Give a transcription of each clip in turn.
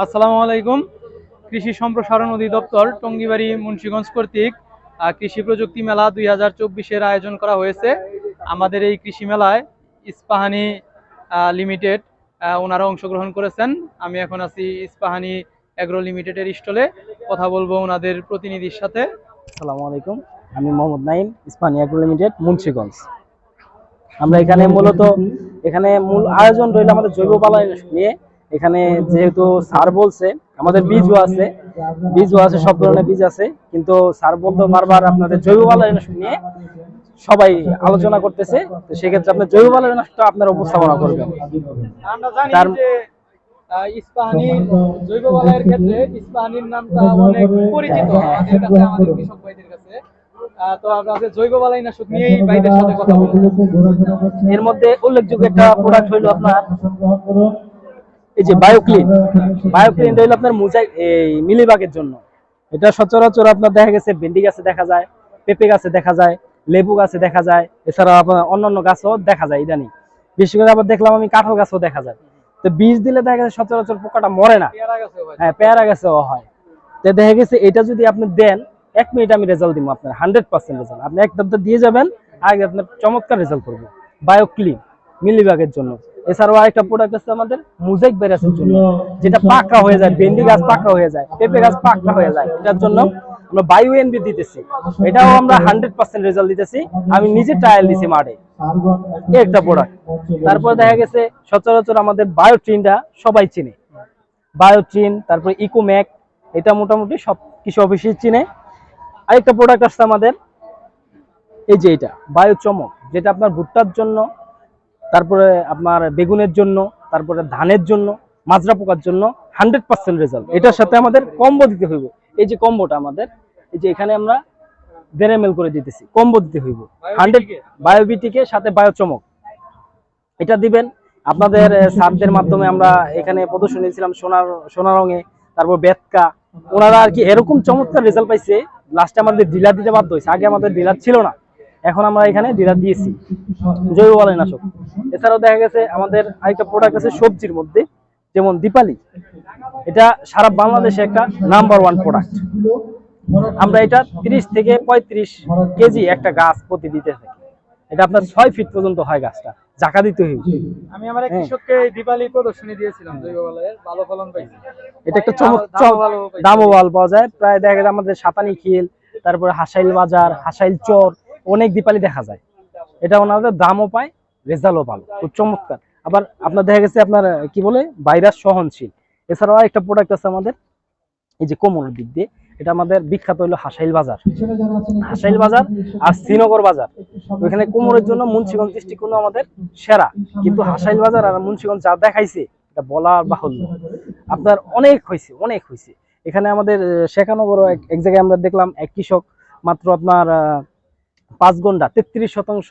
আসসালামু আলাইকুম। কৃষি সম্প্রসারণ অধিদপ্তর টঙ্গিবাড়ি মুন্সিগঞ্জ কর্তৃক কৃষি প্রযুক্তি মেলা দুই হাজার চব্বিশের আয়োজন করা হয়েছে। আমাদের এই কৃষি মেলায় ইস্পাহানি লিমিটেড ওনারা অংশগ্রহণ করেছেন। আমি এখন আছি ইস্পাহানি অ্যাগ্রো লিমিটেডের স্টলে। কথা বলব ওনাদের প্রতিনিধির সাথে। আসসালামু আলাইকুম। আমি মোহাম্মদ নাইম ইস্পানি অ্যাগ্রো লিমিটেড, মুন্সিগঞ্জ। আমরা এখানে মূলত, এখানে মূল আয়োজন রইল আমাদের জৈব বালাই নিয়ে। এখানে যেহেতু সার বলছে আমাদের বীজও আছে বীজও আছে সব ধরনের বীজ আছে। কিন্তু সার বলতে বারবার আপনাদের জৈব বালাই নিয়ে সবাই আলোচনা করতেছে। তো সেক্ষেত্রে আপনার জৈব বালাই আপনার উপস্থাপনা করবেন। তার- ইস্পাহানি জৈব ক্ষেত্রে ইস্পাহানির নামটা অনেক পরিচিত আমাদের কাছে আমাদের কৃষক ভাইদের কাছে। তো আমরা জৈব বালাই নাশক নিয়েই ভাইদের সাথে কথা বলব। এর মধ্যে উল্লেখযোগ্য একটা প্রোডাক্ট হইল আপনার এই যে বায়োক্লিন বায়োক্লিন হইল আপনার মোজাইক এই মিলিবাগের জন্য। এটা সচরাচর আপনার দেখা গেছে ভেন্ডি গাছে দেখা যায় পেঁপে গাছে দেখা যায় লেবু গাছে দেখা যায় এছাড়া আপনার অন্যান্য গাছও দেখা যায় ইদানি। বিশেষ করে আবার দেখলাম আমি কাঁঠাল গাছও দেখা যায়। তো বীজ দিলে দেখা গেছে সচরাচর পোকাটা মরে না। পেয়ারা গাছে হ্যাঁ। পেয়ারা গাছেও হয়। তো দেখা গেছে এটা যদি আপনি দেন এক মিনিট আমি রেজাল্ট দিব আপনার হান্ড্রেড পার্সেন্ট রেজাল্ট আপনি এক সপ্তাহ দিয়ে যাবেন আগে আপনার চমৎকার রেজাল্ট করব। বায়োক্লিন মিলিবাগের জন্য। এছাড়াও আরেকটা প্রোডাক্ট আছে আমাদের মুজাইক ভাইরাসের জন্য যেটা পাকড়া হয়ে যায়, ভেন্ডি গাছ পাকড়া হয়ে যায়, পেঁপে গাছ পাকড়া হয়ে যায়। এটার জন্য আমরা বায়ু এনবি দিতেছি। এটাও আমরা হান্ড্রেড পার্সেন্ট রেজাল্ট দিতেছি। আমি নিজে ট্রায়াল দিছি মাঠে। একটা প্রোডাক্ট তারপরে দেখা গেছে, সচরাচর আমাদের বায়োট্রিনটা সবাই চিনে। বায়োট্রিন তারপরে ইকোম্যাক এটা মোটামুটি সব কিছু অফিসে চিনে। আরেকটা প্রোডাক্ট আসছে আমাদের, এই যে এটা বায়ু চমক যেটা আপনার ভুট্টার জন্য তারপরে আপনার বেগুনের জন্য তারপরে ধানের জন্য মাজরা পোকার জন্য হান্ড্রেড পার্সেন্ট রেজাল্ট এটার সাথে আমাদের কম্বো দিতে হইব। এই যে কম্বোটা আমাদের এই যে এখানে আমরা দেড় এম করে দিতেছি কম্বো দিতে হইব। হান্ড্রেড বায়োবিটিকে সাথে বায়ো চমক এটা দিবেন আপনাদের আহ, স্যারদের মাধ্যমে আমরা এখানে প্রদর্শনী দিয়েছিলাম সোনার সোনা রঙে তারপর বেতকা। ওনারা আর কি এরকম চমৎকার রেজাল্ট পাইছে লাস্টে আমাদের ডিলার দিতে বাধ্য হয়েছে। আগে আমাদের ডিলার ছিল না। এখন আমরা এখানে ডিলার দিয়েছি। জৈব বালাইনাশক। এছাড়াও দেখা গেছে আমাদের আরেকটা প্রোডাক্ট আছে সবজির মধ্যে যেমন দীপালি। এটা সারা বাংলাদেশে একটা নাম্বার ওয়ান প্রোডাক্ট আমরা এটা 30 থেকে পঁয়ত্রিশ কেজি একটা গাছ প্রতি দিতে থাকি। এটা আপনার ছয় ফিট পর্যন্ত হয় গাছটা। জাকা দিতে হইবে। আমি আমার হ্যাঁ। কৃষককে দীপালি প্রদর্শনী দিয়েছিলাম জৈব বালাইয়ের। ভালো ফলন পাইছি। এটা একটা চমক দামও ভালো দামও ভালো পাওয়া যায়। প্রায় দেখা যায় আমাদের সাতানি খিল তারপরে হাসাইল বাজার হাসাইল চর অনেক দীপালি দেখা যায়। এটা ওনাদের দামও পায়, রেজাল্টও ভালো। খুব চমৎকার। আবার আপনার দেখা গেছে আপনার কি বলে? ভাইরাস সহনশীল। এছাড়াও একটা প্রোডাক্ট আছে আমাদের, এই যে কোমরের দিক দিয়ে। এটা আমাদের বিখ্যাত হলো হাসাইল বাজার। হাসাইল বাজার আর শ্রীনগর বাজার। ওইখানে কোমরের জন্য মুন্সিগঞ্জ দৃষ্টিকোণ আমাদের সেরা। কিন্তু হাসাইল বাজার আর মুন্সিগঞ্জ যা দেখাইছে, এটা বলা বাহুল্য। আপনার অনেক হয়েছে অনেক হয়েছে এখানে আমাদের শেখানগরও এক জায়গায় আমরা দেখলাম, এক কৃষক মাত্র আপনার পাঁচ ঘণ্টা তেত্রিশ শতাংশ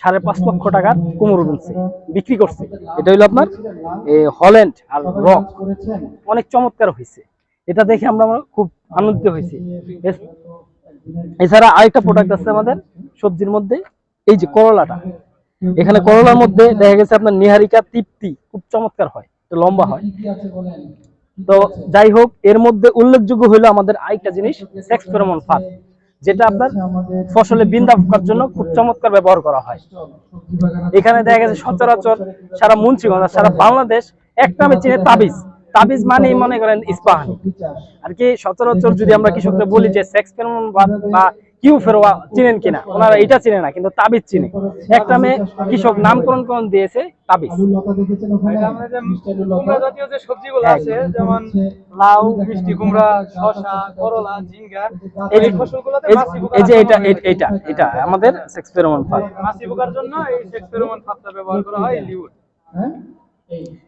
সাড়ে পাঁচ লক্ষ টাকার কুমড়ো বুনছে, বিক্রি করছে। এটা হইল আপনার হল্যান্ড আর রক। অনেক চমৎকার হয়েছে এটা দেখে আমরা খুব আনন্দিত হয়েছি। এছাড়া আরেকটা প্রোডাক্ট আছে আমাদের সবজির মধ্যে, এই যে করলাটা। এখানে করলার মধ্যে দেখা গেছে আপনার নিহারিকা তৃপ্তি, খুব চমৎকার হয় লম্বা হয়। তো যাই হোক, এর মধ্যে উল্লেখযোগ্য হলো আমাদের আরেকটা জিনিস সেক্স ফেরোমন যেটা আপনার ফসলে বিন্দা পোকার জন্য খুব চমৎকার ব্যবহার করা হয়। এখানে দেখা গেছে সচরাচর সারা মুন্সিগঞ্জ সারা বাংলাদেশ একটা আমি চিনে তাবিজ। তাবিজ মানে মনে করেন ইস্পাহানি। আর কি সচরাচর যদি আমরা কৃষকদের বলি যে সেক্স বা কিউ ফেরোয়া চিনেন কিনা? ওনারা এটা চিনে না কিন্তু তাবিজ চিনে। একটা মেয়ে কৃষক নামকরণ করণ দিয়েছে তাবিজ। আমাদের যে কুমড়া জাতীয় যে সবজিগুলো হ্যাঁ। আছে যেমন লাউ মিষ্টি কুমড়া শসা করলা ঝিঙ্গা এই যে এই ফসলগুলোতে এই যে- মাছি পোকার এই যে এটা এটা এটা আমাদের সেক্স ফাঁদ। মাছি পোকার জন্য এই সেক্সপেরোমন ফাঁদটা ব্যবহার করা হয় লিউড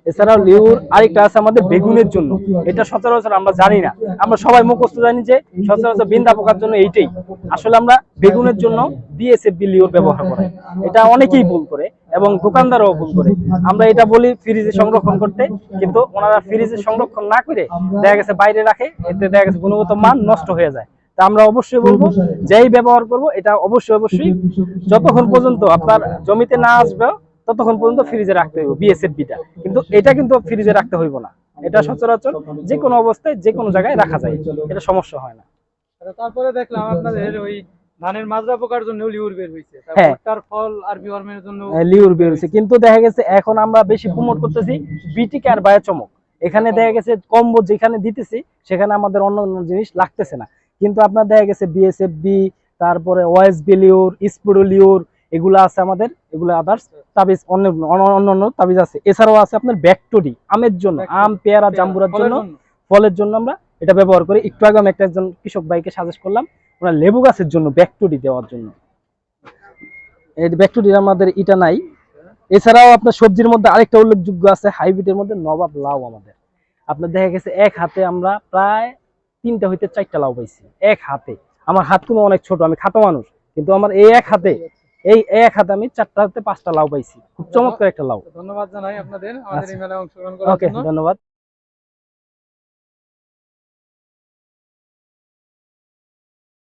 এছাড়াও লিউর আরেকটা আছে আমাদের বেগুনের জন্য। এটা সচরাচর আমরা জানি না। আমরা সবাই মুখস্থ জানি যে সচরাচর বিন্দা পোকার জন্য এইটাই। আসলে আমরা বেগুনের জন্য বিএসএফ লিউর ব্যবহার করি। এটা অনেকেই ভুল করে এবং দোকানদারও ভুল করে। আমরা এটা বলি ফ্রিজে সংরক্ষণ করতে, কিন্তু ওনারা ফ্রিজে সংরক্ষণ না করে দেখা গেছে বাইরে রাখে, এতে দেখা গেছে গুণগত মান নষ্ট হয়ে যায়। তা আমরা অবশ্যই বলব, যেই ব্যবহার করব, এটা অবশ্যই অবশ্যই যতক্ষণ পর্যন্ত আপনার জমিতে না আসবে ততক্ষণ পর্যন্ত ফ্রিজে রাখতে হইব বিএসএফ বিটা কিন্তু এটা কিন্তু ফ্রিজে রাখতে হইব না। এটা সচরাচর যে কোনো অবস্থায় যে কোনো জায়গায় রাখা যায়। এটা সমস্যা হয় না। আচ্ছা, তারপরে দেখলাম আপনাদের ওই ধানের মাজরা পোকার জন্য লিউর বের হয়েছে হ্যাঁ। ফল আর বিওয়ার্মের জন্য লিউর বের হয়েছে কিন্তু দেখা গেছে এখন আমরা বেশি প্রমোট করতেছি বিটিকে আর এখানে দেখা গেছে কম্বো যেখানে দিতেছি সেখানে আমাদের অন্য অন্য জিনিস লাগতেছে না। কিন্তু আপনার দেখা গেছে বিএসএফ বি তারপরে ওয়েস লিওর স্পুডো লিওর এগুলো আছে আমাদের এগুলো আদার্স তাবিজ অন্য অন্য- তাবিজ আছে। এছাড়াও আছে আপনার ব্যাকটরি আমের জন্য আম পেয়ারা জাম্বুরার জন্য ফলের জন্য আমরা এটা ব্যবহার করি। একটু আগে আমি একটা একজন কৃষক ভাইকে সাজেস্ট করলাম ওরা লেবু গাছের জন্য ব্যাকটরি দেওয়ার জন্য। এই ব্যাকটরি আমাদের এটা নাই। এছাড়াও আপনার সবজির মধ্যে আরেকটা উল্লেখযোগ্য আছে হাইব্রিডের মধ্যে নবাব লাউ আমাদের। আপনার দেখা গেছে এক হাতে আমরা প্রায় তিনটা হইতে চারটা লাউ পাইছি এক হাতে। আমার হাত কোনো অনেক ছোট আমি খাটো মানুষ কিন্তু আমার এই এক হাতে এই এক হাতে আমি চারটা হাতে পাঁচটা লাউ পাইছি। খুব চমৎকার একটা লাউ। ধন্যবাদ জানাই আপনাদের। আমাদের এই মেলায় অংশগ্রহণ করার ওকে জন্য। ধন্যবাদ।